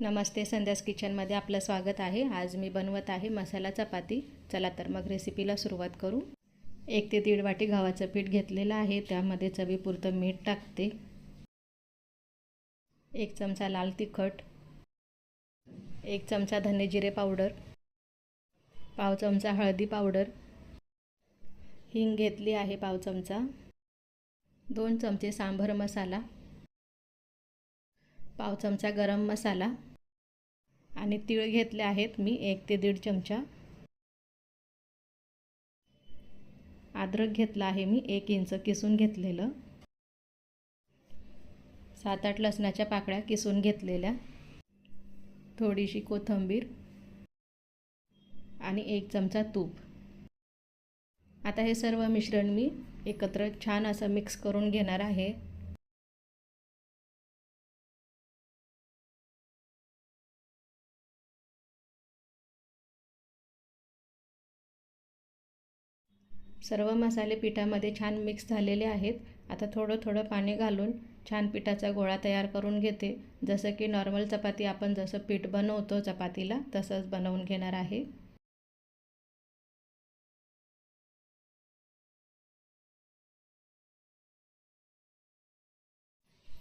नमस्ते संध्यास किचनमध्ये आपलं स्वागत आहे. आज मी बनवत आहे मसाला चपाती. चला तर मग रेसिपीला सुरुवात करू. एक ते दीड वाटी गव्हाचं पीठ घेतलेलं आहे. त्यामध्ये चवीपुरतं मीठ टाकते. एक चमचा लाल तिखट. एक चमचा धने जिरे पावडर. पाव चमचा हळदी पावडर. हिंग घेतली आहे पाव चमचा. दोन चमचे सांभर मसाला. पाव चमचा गरम मसाला आणि तीळ घेतले आहेत मी एक ते दीड चमचा. अद्रक घेतला आहे मी एक इंच किसून घेतलेलं. सात आठ लसणाच्या पाकळ्या किसून घेतलेल्या. थोडीशी कोथिंबीर आणि एक चमचा तूप. आता हे सर्व मिश्रण मी एकत्र छान असं मिक्स करून घेणार आहे. सर्व मसाले पिठामध्ये छान मिक्स झालेले आहेत. आता थोडं थोडं पाणी घालून छान पिठाचा गोळा तयार करून घेते. जसं की नॉर्मल चपाती आपण जसं पीठ बनवतो चपातीला तसंच बनवून घेणार आहे.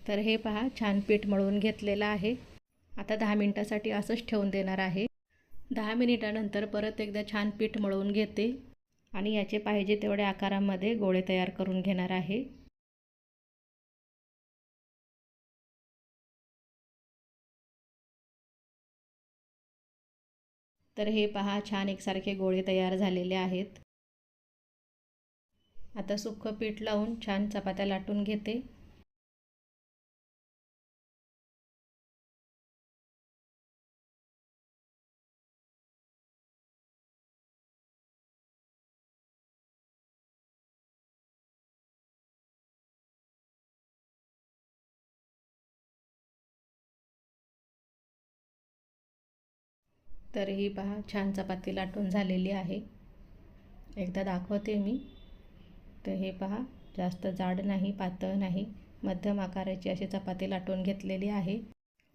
तर हे पहा छान पीठ मळून घेतलेलं आहे. आता दहा मिनटासाठी असंच ठेवून देणार आहे. दहा मिनिटानंतर परत एकदा छान पीठ मळवून घेते. आणि याचे पाहिजे तेवढ्या आकारामध्ये गोळे तयार करून घेणार आहे. तर हे पहा छान एकसारखे गोळे तयार झालेले आहेत. आता सुक्कं पीठ लावून छान चपात्या लाटून घेते. तरीही पहा छान चपाती लाटून झालेली आहे. एकदा दाखवते मी. तर हे पहा जास्त जाड नाही पातळ नाही. मध्यम आकाराची अशी चपाती लाटून घेतलेली आहे.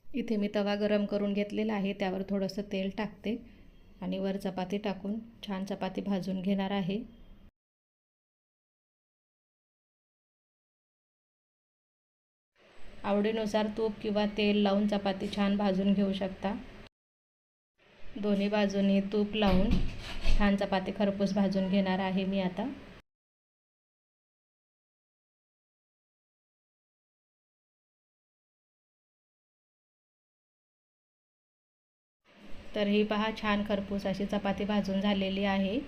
इथे मी तवा गरम करून घेतलेला आहे त्यावर थोडंसं तेल टाकते आणि वर चपाती टाकून छान चपाती भाजून घेणार आहे. आवडीनुसार तूप किंवा तेल लावून चपाती छान भाजून घेऊ शकता. दोन्ही बाजूंनी तूप लावून छान चपाती खरपूस भाजून घेणार आहे मी आता. तर ही पहा छान खरपूस अशी चपाती भाजून झालेली आहे.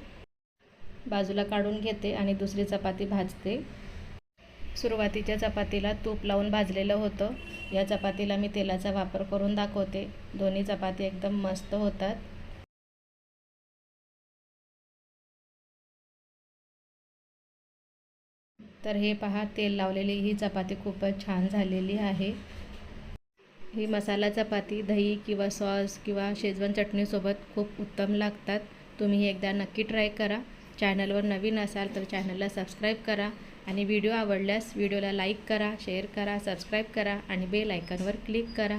बाजूला काढून घेते आणि दुसरी चपाती भाजते. सुरुवातीच्या चपातीला तूप लावून भाजलेलं होतं. या चपातीला मी तेलाचा वापर करून दाखवते. दोन्ही चपाती एकदम मस्त होतात. तर हे पहा तेल लावलेली ही चपाती खूपच छान झालेली आहे. ही मसाला चपाती दही किंवा सॉस किंवा शेजवान चटणीसोबत खूप उत्तम लागतात. तुम्ही एकदा नक्की ट्राय करा. चॅनलवर नवीन असाल तर चॅनलला सबस्क्राईब करा. आणि व्हिडिओ आवडल्यास व्हिडिओला लाईक करा शेअर करा सबस्क्राईब करा आणि बेल आयकॉनवर क्लिक करा.